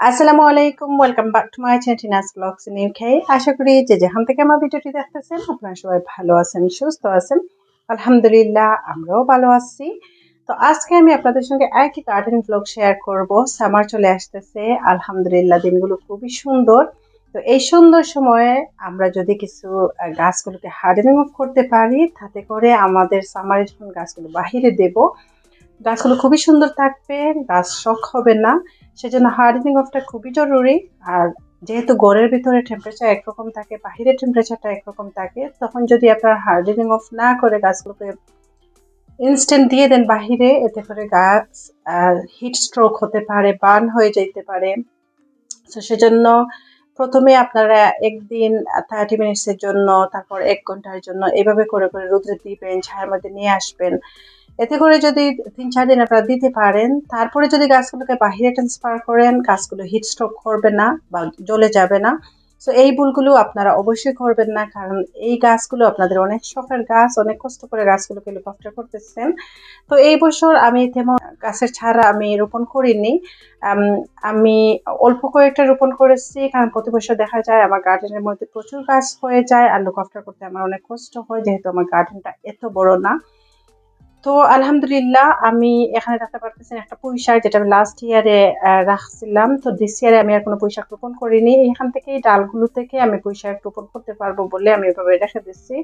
আসসালামু আলাইকুম welcome back to my channel Tina's blogs in UK আশা করি যে যেখান থেকে আমার ভিডিওটি দেখতেছেন, আপনারা সবাই ভালো আছেন, সুস্থ আছেন। আলহামদুলিল্লাহ, আমরাও ভালো আছি। তো আজকে আমি আপনাদের সঙ্গে একই গার্ডেন ব্লগ শেয়ার করব। সামার চলে আসতেছে, আলহামদুলিল্লাহ, দিনগুলো খুবই সুন্দর। তো এই সুন্দর সময়ে আমরা যদি কিছু গাছগুলোকে হার্ডেনিং অফ করতে পারি, তাতে করে আমাদের সামারে যখন গাছগুলো বাহিরে দেব গাছগুলো খুবই সুন্দর থাকবে, গাছ শখ হবে না। সেজন্য হার্ডেনিং অফটা খুবই জরুরি। আর যেহেতু ঘরের ভিতরে টেম্পারেচার একরকম থাকে, বাহিরের টেম্পারেচারটা একরকম থাকে, তখন যদি আপনার হার্ডেনিং অফ না করে গাছগুলোকে ইনস্ট্যান্ট দিয়ে দেন বাহিরে, এতে করে গাছ হিট স্ট্রোক হতে পারে বার্ন হয়ে যেতে পারে। তো সেজন্য প্রথমে আপনারা একদিন থার্টি মিনিটসের জন্য, তারপর এক ঘণ্টার জন্য এভাবে করে করে রোদ্রে দিবেন ছায়ার মধ্যে নিয়ে আসবেন। এতে করে যদি তিন, চার দিন আপনারা দিতে পারেন, তারপরে যদি গাছগুলোকে বাহিরে ট্রান্সফার করেন, গাছগুলো হিট স্ট্রোক করবে না বা জ্বলে যাবে না সো এই ভুলগুলো আপনারা অবশ্যই করবেন না, কারণ এই গাছগুলো আপনাদের অনেক শখের গাছ, অনেক কষ্ট করে গাছগুলোকে লুক আফটার করতেছেন। তো এই বছর আমি তেমন গাছের ছাড়া আমি রোপণ করিনি। আমি অল্প কয়েকটা রোপণ করেছি, কারণ প্রতি বছর দেখা যায় আমার গার্ডেনের মধ্যে প্রচুর গাছ হয়ে যায়, আর লুক আফটার করতে আমার অনেক কষ্ট হয়, যেহেতু আমার গার্ডেনটা এত বড় না। তো আলহামদুলিল্লাহ আমি এখানে দেখতে পারতেছেন একটা পুঁইশাক যেটা আমি লাস্ট ইয়ারে রাখছিলাম। তো দিস ইয়ারে আমি আর কোনো পুঁইশাক রোপণ করিনি। এখান থেকে এই ডালগুলো থেকে আমি পুঁইশাক রোপণ করতে পারব বলে আমি এভাবে রেখে দিচ্ছি।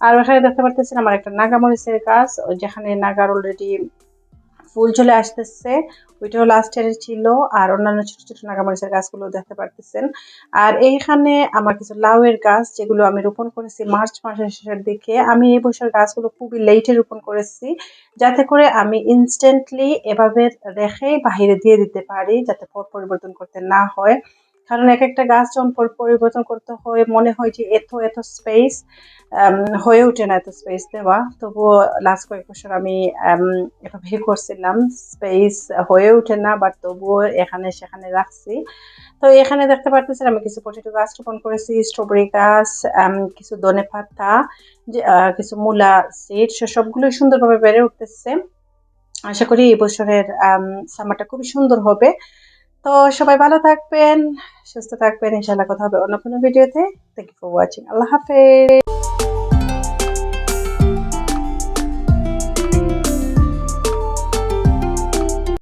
আর এখানে দেখতে পারতেছেন আমার একটা নাগামরিচের গাছ যেখানে নাগার অলরেডি ফুল চলে আসতেছে, ওইটাও লাস্ট ইয়ারে ছিল, আর অন্যান্য ছোট ছোট নাগামরিচের গাছগুলো দেখতে পারতেছেন। আর এইখানে আমার কিছু লাউয়ের গাছ, যেগুলো আমি রোপণ করেছি মার্চ মাসের শেষের দিকে, আমি এই বছর গাছগুলো খুবই লেটে রোপণ করেছি, যাতে করে আমি ইনস্ট্যান্টলি এভাবে রেখে বাহিরে দিয়ে দিতে পারি, যাতে পরিবর্তন করতে না হয়। কারণ এক একটা গাছ যখন পরিবর্তন করতে হয় মনে হয় যে এত এত স্পেস হয়ে ওঠে না এত স্পেস দেওয়া। তবুও লাস্ট কয়েক বছর আমি um, এভাবে করছিলাম। স্পেস হয়ে ওঠে না বাট তবুও এখানে সেখানে রাখছি। তো এখানে দেখতে পারতেছেন আমি কিছু পটেটো গাছ রোপণ করেছি স্ট্রবেরি গাছ কিছু ধনে পাতা কিছু মূলা সিড সবগুলোই সুন্দরভাবে বেড়ে উঠতেছে। আশা করি এই বছরের সামারটা খুবই সুন্দর হবে। তো সবাই ভালো থাকবেন, সুস্থ থাকবেন। ইনশাল্লাহ কথা হবে অন্য কোনো ভিডিওতে। থ্যাংক ইউ ফর ওয়াচিং আল্লাহ হাফেজ।